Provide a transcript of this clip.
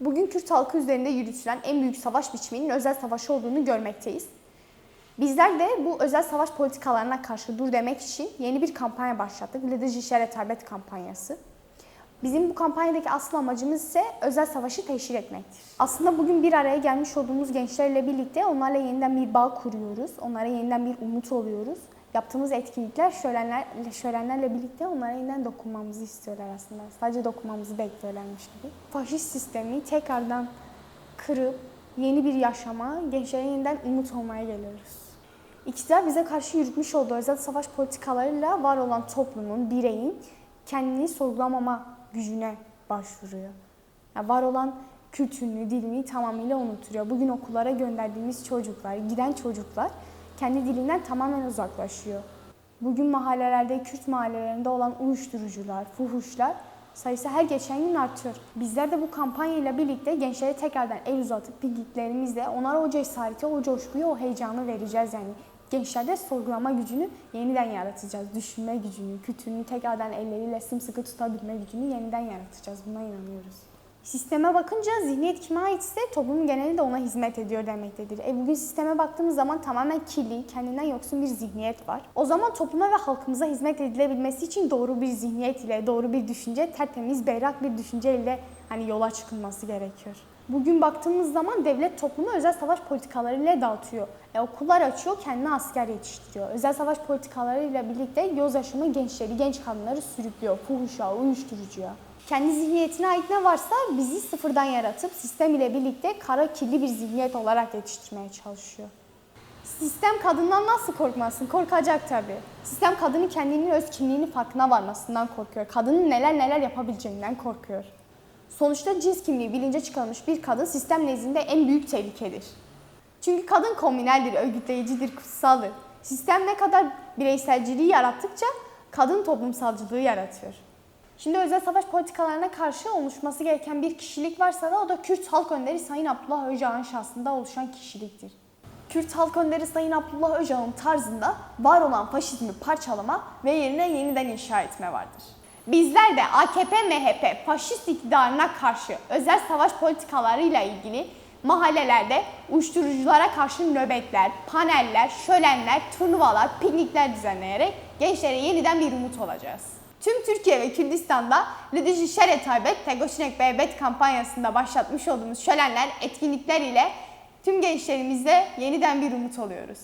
Bugün Kürt halkı üzerinde yürütülen en büyük savaş biçiminin özel savaşı olduğunu görmekteyiz. Bizler de bu özel savaş politikalarına karşı dur demek için yeni bir kampanya başlattık. Ledejişe Retabet kampanyası. Bizim bu kampanyadaki asıl amacımız ise özel savaşı teşhir etmektir. Aslında bugün bir araya gelmiş olduğumuz gençlerle birlikte onlarla yeniden bir bağ kuruyoruz. Onlara yeniden bir umut oluyoruz. Yaptığımız etkinlikler şölenler, şölenlerle birlikte onlara yeniden dokunmamızı istiyorlar aslında. Sadece dokunmamızı bekliyorlarmış gibi. Faşist sistemi tekrardan kırıp yeni bir yaşama, gençlere yeniden umut olmaya geliyoruz. İktidar bize karşı yürütmüş olduğu özel savaş politikalarıyla var olan toplumun, bireyin kendini sorgulamama gücüne başvuruyor. Yani var olan kültürünü, dilini tamamıyla unutuyor. Bugün okullara gönderdiğimiz çocuklar, giden çocuklar kendi dilinden tamamen uzaklaşıyor. Bugün mahallelerde, Kürt mahallelerinde olan uyuşturucular, fuhuşlar sayısı her geçen gün artıyor. Bizler de bu kampanyayla birlikte gençlere tekrardan el uzatıp pikniklerimizle onlara o cesareti, o coşkuyu, o heyecanı vereceğiz yani. Gençlerde sorgulama gücünü yeniden yaratacağız. Düşünme gücünü, kültürünü tekrardan elleriyle sımsıkı tutabilme gücünü yeniden yaratacağız. Buna inanıyoruz. Sisteme bakınca zihniyet kime aitse toplumun geneli de ona hizmet ediyor demektedir. E bugün sisteme baktığımız zaman tamamen kirli, kendinden yoksun bir zihniyet var. O zaman topluma ve halkımıza hizmet edilebilmesi için doğru bir zihniyet ile, doğru bir düşünce, tertemiz, berrak bir düşünce ile hani yola çıkılması gerekiyor. Bugün baktığımız zaman devlet toplumu özel savaş politikalarıyla dağıtıyor. E, okullar açıyor, kendine asker yetiştiriyor. Özel savaş politikalarıyla birlikte yoz aşımı gençleri, genç kadınları sürüklüyor. Fuhuşa, uyuşturucuya. Kendi zihniyetine ait ne varsa bizi sıfırdan yaratıp sistem ile birlikte kara kirli bir zihniyet olarak yetiştirmeye çalışıyor. Sistem kadından nasıl korkmasın? Korkacak tabii. Sistem kadının kendinin öz kimliğinin farkına varmasından korkuyor. Kadının neler neler yapabileceğinden korkuyor. Sonuçta cins kimliği bilince çıkarılmış bir kadın sistem nezdinde en büyük tehlikedir. Çünkü kadın komüneldir, örgütleyicidir, kutsaldır. Sistem ne kadar bireyselciliği yarattıkça kadın toplumsalcılığı yaratıyor. Şimdi özel savaş politikalarına karşı oluşması gereken bir kişilik varsa da o da Kürt Halk Önderi Sayın Abdullah Öcalan şahsında oluşan kişiliktir. Kürt Halk Önderi Sayın Abdullah Öcalan tarzında var olan faşizmi parçalama ve yerine yeniden inşa etme vardır. Bizler de AKP, MHP faşist iktidarına karşı özel savaş politikalarıyla ilgili mahallelerde uyuşturuculara karşı nöbetler, paneller, şölenler, turnuvalar, piknikler düzenleyerek gençlere yeniden bir umut olacağız. Tüm Türkiye ve Kürdistan'da Lidişi Şere Taybet, Tegoşinek Bebet kampanyasında başlatmış olduğumuz şölenler, etkinlikler ile tüm gençlerimize yeniden bir umut oluyoruz.